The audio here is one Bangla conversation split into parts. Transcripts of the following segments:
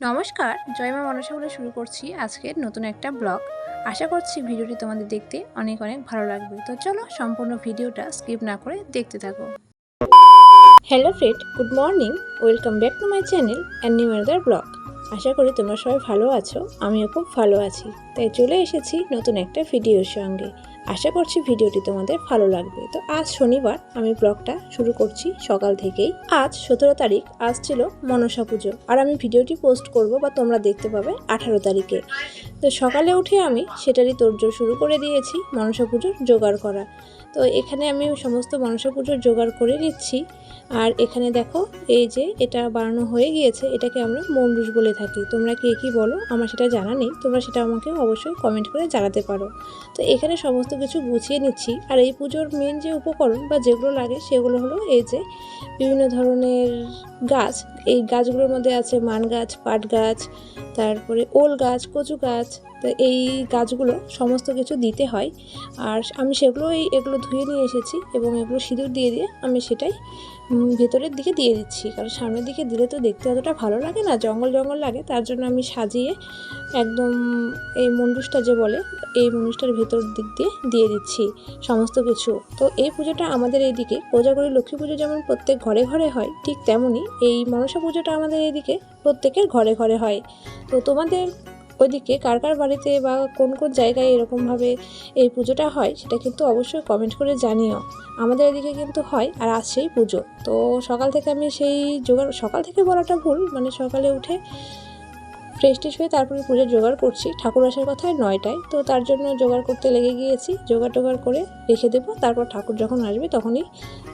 নমস্কার জয়মা মনসা বলে শুরু করছি আজকের নতুন একটা ব্লগ। আশা করছি ভিডিওটি তোমাদের দেখতে অনেক অনেক ভালো লাগবে। তো চলো সম্পূর্ণ ভিডিওটা স্কিপ না করে দেখতে থাকো। Hello friend good morning welcome back to my channel and new blog আশা করি তোমরা সবাই ভালো আছো, আমিও খুব ভালো আছি। তাই চলে এসেছি নতুন একটা ভিডিওর সঙ্গে। আশা করছি ভিডিওটি তোমাদের ভালো লাগবে। তো আজ শনিবার আমি ব্লগটা শুরু করছি সকাল থেকেই। আজ সতেরো তারিখ, আজ ছিল মনসা পুজো। আর আমি ভিডিওটি পোস্ট করব বা তোমরা দেখতে পাবে আঠারো তারিখে। তো সকালে উঠে আমি সেটারই তোড়জোড় শুরু করে দিয়েছি মনসা পুজোর জোগাড় করা। তো এখানে আমি সমস্ত মনসা পুজোর জোগাড় করে নিচ্ছি। আর এখানে দেখো, এই যে এটা বানানো হয়ে গিয়েছে, এটাকে আমরা মন্ডুস বলে থাকি। তোমরা কে কী বলো, আমার সেটা জানা নেই। তোমরা সেটা আমাকে অবশ্যই কমেন্ট করে জানাতে পারো। তো এখানে সমস্ত কিছু গুছিয়ে নিচ্ছি। আর এই পুজোর মেন যে উপকরণ বা যেগুলো লাগে, সেগুলো হলো এই যে বিভিন্ন ধরনের গাছ। এই গাছগুলোর মধ্যে আছে মান গাছ পাট গাছ তারপরে ওল গাছ কচু গাছ তো এই গাছগুলো সমস্ত কিছু দিতে হয়। আর আমি সেগুলো এই এগুলো ধুয়ে নিয়ে এসেছি এবং এগুলো সিঁদুর দিয়ে দিয়ে আমি সেটাই ভেতরের দিকে দিয়ে দিচ্ছি। কারণ সামনের দিকে দিলে তো দেখতে অতটা ভালো লাগে না, জঙ্গল জঙ্গল লাগে। তার জন্য আমি সাজিয়ে একদম এই মন্ডুসটা যে বলে, এই মন্ডুসটার ভেতর দিক দিয়ে দিয়ে দিচ্ছি সমস্ত কিছু। তো এই পুজোটা আমাদের এইদিকে, কোজাগরী লক্ষ্মী পুজো যেমন প্রত্যেক ঘরে ঘরে হয়, ঠিক তেমনই এই মনসা পুজোটা আমাদের এইদিকে প্রত্যেকের ঘরে ঘরে হয়। তো তোমাদের ওইদিকে কার কার বাড়িতে বা কোন কোন জায়গায় এরকমভাবে এই পুজোটা হয় সেটা কিন্তু অবশ্যই কমেন্ট করে জানিও। আমাদের এদিকে কিন্তু হয় আর আজ সেই পুজো। তো সকাল থেকে আমি সেই জোগাড় সকাল থেকে বলাটা ভুল মানে সকালে উঠে ফ্রেশ ট্রেশ হয়ে তারপরে পুজোর জোগাড় করছি। ঠাকুর আসার কথায় নয়টায়। তো তার জন্য জোগাড় করতে লেগে গিয়েছি। জোগাড় টোগাড় করে রেখে দেবো। তারপর ঠাকুর যখন আসবে তখনই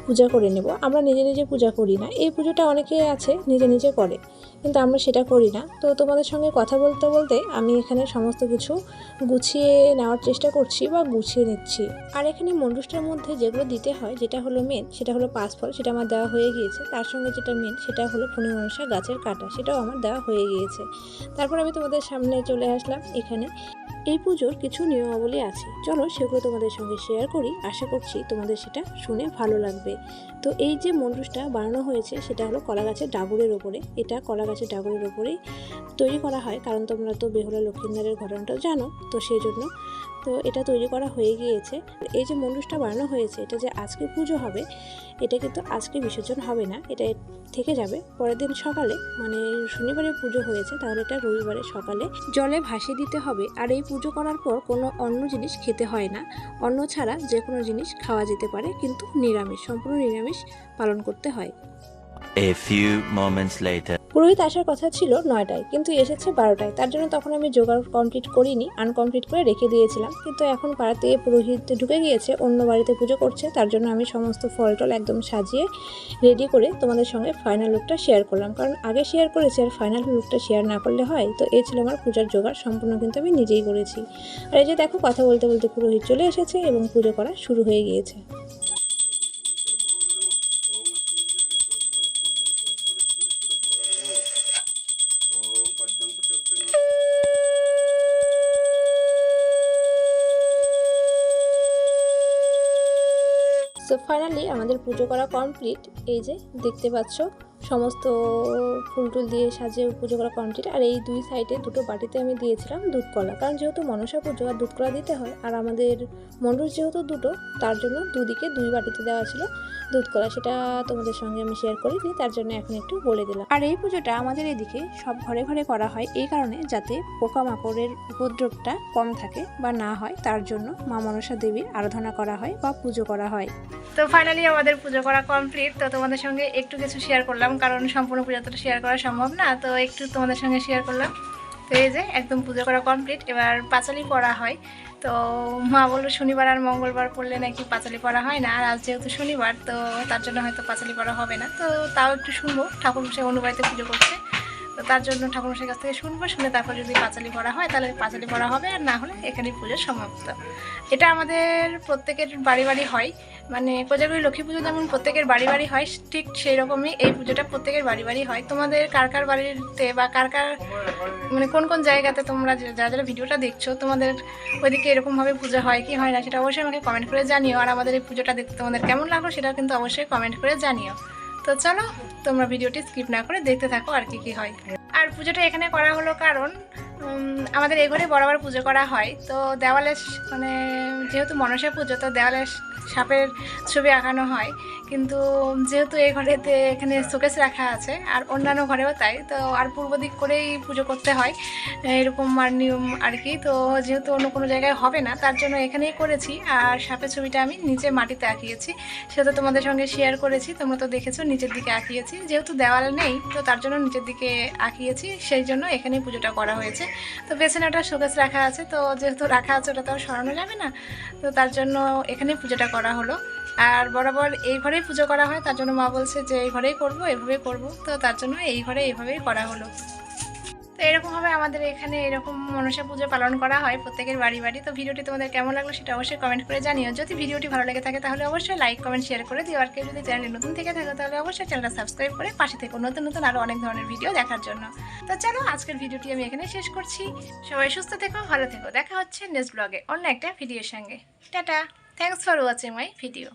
পূজা করে নেব। আমরা নিজে নিজে পূজা করি না। এই পুজোটা অনেকে আছে, নিজে নিজে করে। কিন্তু আমরা সেটা করি না। তো তোমাদের সঙ্গে কথা বলতে বলতে আমি এখানে সমস্ত কিছু গুছিয়ে নেওয়ার চেষ্টা করছি বা গুছিয়ে নিচ্ছি। আর এখানে মন্ডুসটার মধ্যে যেগুলো দিতে হয়, যেটা হলো মেন সেটা হলো পাঁচফল, সেটা আমার দেওয়া হয়ে গিয়েছে। তার সঙ্গে যেটা মেন সেটা হলো ফণি মনসা গাছের কাটা, সেটাও আমার দেওয়া হয়ে গিয়েছে। তারপর আমি তোমাদের সামনে চলে আসলাম এখানে। এই পুজোর কিছু নিয়মাবলী আছে। চলো সেগুলো তোমাদের সঙ্গে শেয়ার করি। আশা করছি তোমাদের সেটা শুনে ভালো লাগবে। তো এই যে মন্ডুসটা বানানো হয়েছে, সেটা হলো কলা গাছের ডাগরের ওপরে। এটা কলা গাছের ডাগরের ওপরেই তৈরি করা হয়। কারণ তোমরা তো বেহুলা লক্ষ্মীন্দারের ঘটনাটা জানো, তো সেই জন্য তো এটা তৈরি করা হয়ে গিয়েছে। এই যে মন্ডুসটা বানানো হয়েছে, এটা যে আজকে পুজো হবে এটা কিন্তু আজকে বিসর্জন হবে না, এটা থেকে যাবে। পরের দিন সকালে মানে শনিবারে পুজো হয়েছে, তাহলে এটা রবিবারে সকালে জলে ভাসিয়ে দিতে হবে। আর এই পুজো করার পর কোনো অন্য জিনিস খেতে হয় না। অন্য ছাড়া যে কোনো জিনিস খাওয়া যেতে পারে, কিন্তু নিরামিষ, সম্পূর্ণ নিরামিষ পালন করতে হয়। A few moments later. পুরোহিত আসার কথা ছিল নয়টায়, কিন্তু এসেছে বারোটায়। তার জন্য তখন আমি জোগাড় কমপ্লিট করিনি আনকমপ্লিট করে রেখে দিয়েছিলাম। কিন্তু এখন পাড়াতে পুরোহিত ঢুকে গিয়েছে, অন্য বাড়িতে পুজো করছে। তার জন্য আমি সমস্ত ফল টল একদম সাজিয়ে রেডি করে তোমাদের সঙ্গে ফাইনাল লুকটা শেয়ার করলাম। কারণ আগে শেয়ার করেছি আর ফাইনাল লুকটা শেয়ার না করলে হয়। তো এই ছিল আমার পূজার জোগাড়, সম্পূর্ণ কিন্তু আমি নিজেই করেছি। আর এই যে দেখো, কথা বলতে বলতে পুরোহিত চলে এসেছে এবং পুজো করা শুরু হয়ে গিয়েছে। সো ফাইনালি আমাদের পুজো করা কমপ্লিট এই যে দেখতে পাচ্ছ সমস্ত ফুল টুল দিয়ে সাজিয়ে পুজো করা কমপ্লিট আর এই দুই সাইডে দুটো বাটিতে আমি দিয়েছিলাম দুধ কলা কারণ যেহেতু মনসা পুজো আর দুধ কলা দিতে হয় আর আমাদের মণ্ডল যেহেতু দুটো তার জন্য দুদিকে দুই বাটিতে দেওয়া ছিল দুধ কলা সেটা তোমাদের সঙ্গে আমি শেয়ার করিনি তার জন্য এখন একটু বলে দিলাম। আর এই পুজোটা আমাদের এদিকে সব ঘরে ঘরে করা হয় এই কারণে যাতে পোকামাকড়ের উপদ্রবটা কম থাকে বা না হয় তার জন্য মা মনসা দেবীর আরাধনা করা হয় বা পুজো করা হয়। তো ফাইনালি আমাদের পুজো করা কমপ্লিট তো তোমাদের সঙ্গে একটু কিছু শেয়ার করলাম। কারণ সম্পূর্ণ পুজো তো শেয়ার করা সম্ভব না, তো একটু তোমাদের সঙ্গে শেয়ার করলাম। তো এই যে, একদম পুজো করা কমপ্লিট এবার পাঁচালি পড়া হয়। তো মা বলল শনিবার আর মঙ্গলবার পড়লে নাকি পাঁচালি পড়া হয় না, আর আজ যেহেতু শনিবার, তো তার জন্য হয়তো পাঁচালি পড়া হবে না। তো তাও একটু শুনব, ঠাকুর সে অনুবাড়িতে পুজো করছে। তো তার জন্য ঠাকুরমশাইয়ের কাছ থেকে শুনব, শুনে তারপর যদি পাঁচালি পড়া হয়, তাহলে পাঁচালি পড়া হবে, আর না হলে এখানেই পুজো সমাপ্ত। এটা আমাদের প্রত্যেকের বাড়ি বাড়ি হয়। মানে কোজাগরী লক্ষ্মী পুজো যেমন প্রত্যেকের বাড়ি বাড়ি হয়, ঠিক সেই রকমই এই পুজোটা প্রত্যেকের বাড়ি বাড়ি হয়। তোমাদের কার কার বাড়িতে বা কার কার মানে কোন কোন জায়গাতে তোমরা যারা যারা ভিডিওটা দেখছ, তোমাদের ওইদিকে এরকমভাবে পুজো হয় কি হয় না, সেটা অবশ্যই আমাকে কমেন্ট করে জানিও। আর আমাদের এই পুজোটা দেখতে তোমাদের কেমন লাগল সেটা কিন্তু অবশ্যই কমেন্ট করে জানিও। তো চলো, তোমরা ভিডিওটি স্কিপ না করে দেখতে থাকো আর কি কি হয়। আর পুজোটা এখানে করা হলো কারণ আমাদের এই ঘরে বরাবর পুজো করা হয়। তো দেওয়ালে মানে যেহেতু মনসা পুজো, তো দেওয়ালে সাপের ছবি আঁকানো হয়। কিন্তু যেহেতু এই ঘরেতে এখানে শোকেস রাখা আছে, আর অন্যান্য ঘরেও তাই, তো আর পূর্ব দিক করেই পুজো করতে হয়। এরকম আর নিয়ম আর কি, তো যেহেতু অন্য কোনো জায়গায় হবে না, তার জন্য এখানেই করেছি। আর সাপের ছবিটা আমি নিচে মাটিতে আঁকিয়েছি। সেটা তোমাদের সঙ্গে শেয়ার করেছি, তোমরা তো দেখেছ নিচের দিকে আঁকিয়েছি। যেহেতু দেওয়াল নেই, তো তার জন্য নিচের দিকে আঁকিয়েছি, সেই জন্য এখানেই পুজোটা করা হয়েছে। তো পেছনে ওটা শোকেস রাখা আছে, তো যেহেতু রাখা আছে ওটা তো আর সরানো যাবে না, তো তার জন্য এখানে পুজোটা করা হলো। আর বরাবর এই ঘরেই পুজো করা হয়, তার জন্য মা বলছে যে এই ঘরেই করব, এভাবেই করব, তো তার জন্য এই ঘরে এইভাবেই করা হলো। এরকমভাবে আমাদের এখানে এরকম মনসা পুজো পালন করা হয় প্রত্যেকের বাড়ি বাড়ি। তো ভিডিওটি তোমাদের কেমন লাগল সেটা অবশ্যই কমেন্ট করে জানিও। যদি ভিডিওটি ভালো লেগে থাকে তাহলে অবশ্যই লাইক কমেন্ট শেয়ার করে দিও। আর কেউ যদি চ্যানেলে নতুন থেকে থাকো তাহলে অবশ্যই চ্যানেলটা সাবস্ক্রাইব করে পাশে থেকে নতুন নতুন আরও অনেক ধরনের ভিডিও দেখার জন্য। তো চলো আজকের ভিডিওটি আমি এখানে শেষ করছি। সবাই সুস্থ থেকো, ভালো থেকো। দেখা হচ্ছে নেক্সট ব্লগে অন্য একটা ভিডিওর সঙ্গে। Tata! Thanks for watching my video